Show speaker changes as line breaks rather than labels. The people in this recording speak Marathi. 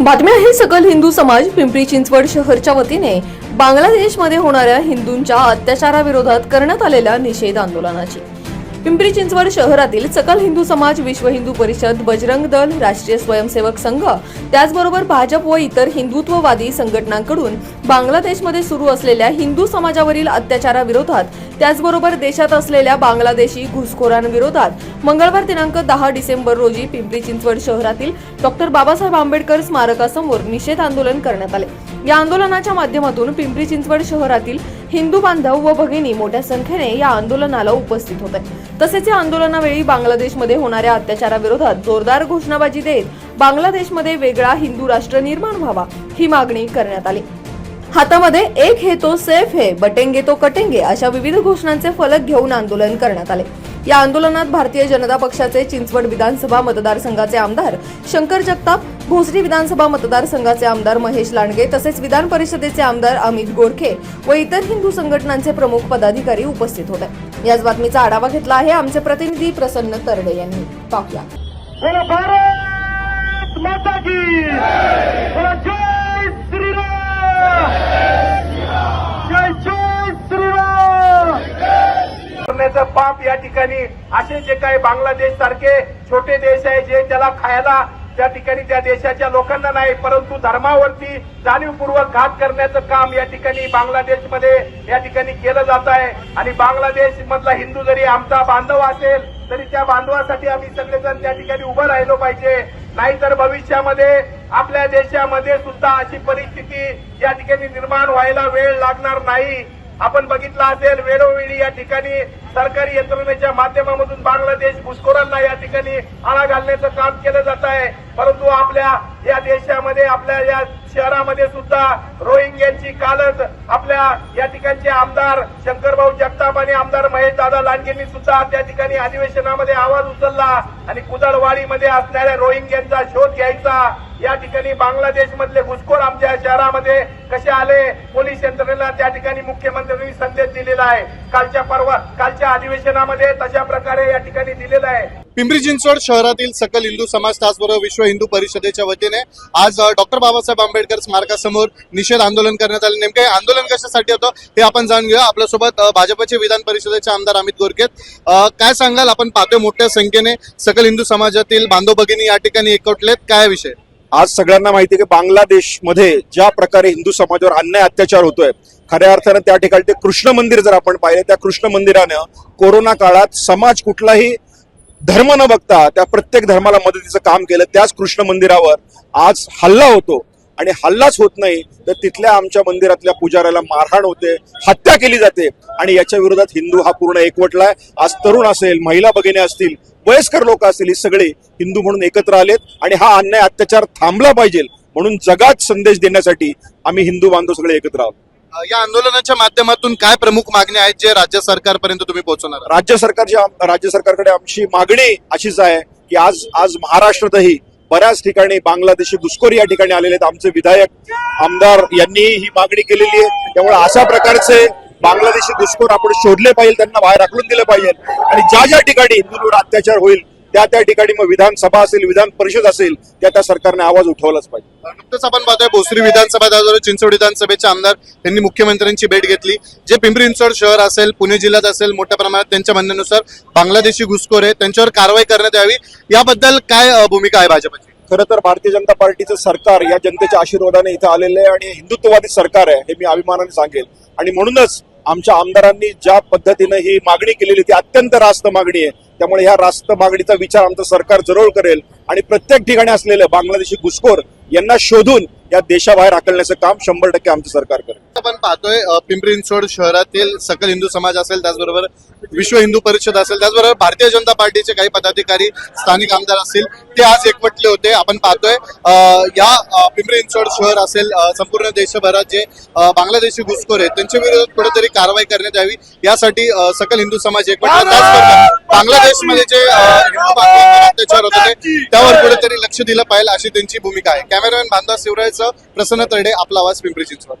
बातम्या आहे सकल हिंदू समाज पिंपरी चिंचवड शहरच्या वतीने. बांगलादेशमध्ये होणाऱ्या हिंदूंच्या अत्याचाराविरोधात करण्यात आलेल्या निषेध आंदोलनाची. पिंपरी चिंचवड शहरातील सकल हिंदू समाज विश्व हिंदू परिषद बजरंग दल राष्ट्रीय स्वयंसेवक संघ त्याचबरोबर भाजप व इतर हिंदुत्ववादी संघटनांकडून बांगलादेशमध्ये सुरू असलेल्या हिंदू समाजावरील अत्याचाराविरोधात त्याचबरोबर देशात असलेल्या बांगलादेशी घुसखोरांविरोधात मंगळवार दिनांक दहा डिसेंबर रोजी पिंपरी चिंचवड शहरातील डॉक्टर बाबासाहेब आंबेडकर स्मारकासमोर निषेध आंदोलन करण्यात आले. या आंदोलनाच्या माध्यमातून पिंपरी चिंचवड शहरातील हिंदू बांधव व भगिनी मोठ्या संख्येने या आंदोलनाला उपस्थित होत. आहेत तसेच या आंदोलनावेळी बांगलादेशमध्ये होणाऱ्या अत्याचाराविरोधात जोरदार घोषणाबाजी देत बांगलादेशमध्ये वेगळा हिंदू राष्ट्र निर्माण व्हावा ही मागणी करण्यात आली. हातामध्ये एक हे तो सेफ हे बटेंगे तो कटेंगे अशा विविध घोषणांचे फलक घेऊन आंदोलन करण्यात आले. या आंदोलनात भारतीय जनता पक्षाचे चिंचवड विधानसभा मतदारसंघाचे आमदार शंकर जगताप भोसरी विधानसभा मतदारसंघाचे आमदार महेश लांडगे तसेच विधान परिषदेचे आमदार अमित गोरखे व इतर हिंदू संघटनांचे प्रमुख पदाधिकारी उपस्थित होते. याच बातमीचा आढावा घेतला आहे आमचे प्रतिनिधी प्रसन्न तरडे यांनी. पाहूया.
बोला भारत माता की. बोला जय श्रीराम. जय जय श्रीराम. करण्याचं पाप या ठिकाणी असे जे काही बांगलादेश सारखे छोटे देश आहे जे त्याला खायला त्या ठिकाणी त्या देशाच्या लोकांना नाही परंतु धर्मावरती जाणीवपूर्वक घात करण्याचं काम या ठिकाणी बांगलादेशमध्ये या ठिकाणी केलं जात आहे. आणि बांगलादेश मधला हिंदू जरी आमचा बांधव असेल तरी त्या बांधवासाठी आम्ही सगळेजण त्या ठिकाणी उभं राहिलो पाहिजे. नाहीतर भविष्यामध्ये आपल्या देशामध्ये सुद्धा अशी परिस्थिती या ठिकाणी निर्माण व्हायला वेळ लागणार नाही. आपण बघितलं असेल वेळोवेळी या ठिकाणी सरकारी यंत्रणेच्या माध्यमामधून बांगलादेश घुसखोरांना या ठिकाणी आळा घालण्याचं काम केलं जात आहे. परंतु आपल्या या देशामध्ये आपल्या या शहरामध्ये सुद्धा रोहिंग्यांची कालच आपल्या या ठिकाणचे आमदार शंकरभाऊ जगताप आणि आमदार महेश दादा लांडगेंनी सुद्धा त्या ठिकाणी अधिवेशनामध्ये आवाज उचलला. आणि कुदळवाडीमध्ये असणाऱ्या रोहिंग्यांचा शोध घ्यायचा. या ठिकाणी बांगलादेश मधले घुसखोर आमच्या शहरामध्ये कसे आले? पोलीस यंत्रणेला त्या ठिकाणी मुख्यमंत्र्यांनी संदेश दिलेला आहे. कालच्या परवा कालच्या अधिवेशनामध्ये तशा प्रकारे या ठिकाणी दिलेला आहे.
पिंपरी चिंचवड शहरातील सकल हिंदू समाज त्याचबरोबर विश्व हिंदू परिषदेच्या वतीने आज डॉक्टर बाबासाहेब आंबेडकर स्मारकासमोर निषेध आंदोलन करण्यात आले. नेमके आंदोलन कशासाठी होतं हे आपण जाणून घेऊया. आपल्यासोबत भाजपचे विधान परिषदेचे आमदार अमित गोरके काय सांगाल? आपण पाहतोय मोठ्या संख्येने सकल हिंदू समाजातील बांधव भगिनी या ठिकाणी एकवटलेत. काय विषय?
आज सगळ्यांना माहिती आहे की बांगलादेशमध्ये ज्या प्रकारे हिंदू समाजावर अन्याय अत्याचार होतोय खऱ्या अर्थानं त्या ठिकाणी ते कृष्ण मंदिर जर आपण पाहिलं त्या कृष्ण मंदिरानं कोरोना काळात समाज कुठलाही धर्म न बघता त्या प्रत्येक धर्माला मदतीचं काम केलं. त्याच कृष्ण मंदिरावर आज हल्ला होतो. आणि हल्लाच होत नाही तर तिथल्या आमच्या मंदिरातल्या पुजाऱ्याला मारहाण होते हत्या केली जाते आणि याच्या विरोधात हिंदू हा पूर्ण एकवटलाय आज तरुण असेल महिला भगिनी असतील वयस्कर लोक असतील ही सगळे हिंदू म्हणून एकत्र आलेत आणि हा अन्याय अत्याचार थांबला पाहिजे म्हणून जगात संदेश देण्यासाठी आम्ही हिंदू बांधव सगळे एकत्र आहोत
या आंदोलनाच्या माध्यमातून काय प्रमुख मागण्या आहेत जे राज्य सरकारपर्यंत तुम्ही पोहोचवणार?
राज्य सरकारच्या राज्य सरकारकडे आमची मागणी अशीच आहे की आज आज महाराष्ट्रातही बऱ्याच ठिकाणी बांगलादेशी घुसखोर या ठिकाणी आलेले आहेत. आमचे विधायक आमदार यांनी ही मागणी केलेली आहे. त्यामुळे अशा प्रकारचे बांगलादेशी घुसखोर आपण शोधले पाहिजे त्यांना बाहेर आखलून दिले पाहिजे. आणि ज्या ज्या ठिकाणी हिंदूंवर अत्याचार होईल त्या त्या ठिकाणी मग विधानसभा असेल विधान परिषद असेल त्या त्या सरकारने आवाज उठवलाच पाहिजे.
नुकतंच आपण पाहतोय भोसरी विधानसभा चिंचवड विधानसभेचे आमदार यांनी मुख्यमंत्र्यांची भेट घेतली. जे पिंपरी चिंचवड शहर असेल पुणे जिल्ह्यात असेल मोठ्या प्रमाणात त्यांच्या म्हणण्यानुसार बांगलादेशी घुसखोर आहे त्यांच्यावर कारवाई करण्यात यावी. याबद्दल काय भूमिका आहे भाजपची?
खरं तर भारतीय जनता पार्टीचं सरकार या जनतेच्या आशीर्वादाने इथं आलेलं आहे आणि हिंदुत्ववादी सरकार आहे हे मी अभिमानाने सांगेल. आणि म्हणूनच आमच्या आमदारांनी ज्या पद्धतीनं ही मागणी केलेली ती अत्यंत रास्त मागणी आहे. त्यामुळे ह्या रास्त मागणीचा विचार आमचं सरकार जरूर करेल आणि प्रत्येक ठिकाणी असलेले बांगलादेशी घुसखोर यांना शोधून या देशाबाहेर आकलण्याचं काम शंभर टक्के आमचं सरकार करेल.
आपण पाहतोय पिंपरी चिंचवड शहरातील सकल हिंदू समाज असेल त्याचबरोबर विश्व हिंदू परिषद असेल त्याचबरोबर भारतीय जनता पार्टीचे काही पदाधिकारी स्थानिक आमदार असतील ते आज एकवटले होते. आपण पाहतोय या पिंपरी चिंचवड शहर असेल संपूर्ण देशभरात जे बांगलादेशी घुसखोर आहेत त्यांच्या विरोधात कुठेतरी कारवाई करण्यात यावी. यासाठी सकल हिंदू समाज एकवटला. त्याचबरोबर बांगलादेशमध्ये जे हिंदू अत्याचार होत होते त्यावर कुठेतरी लक्ष दिलं पाहिजे अशी त्यांची भूमिका आहे. कॅमेरामॅन बांधा शिवरायचं प्रसन्न तरडे आपला आवाज पिंपरी चिंचवड.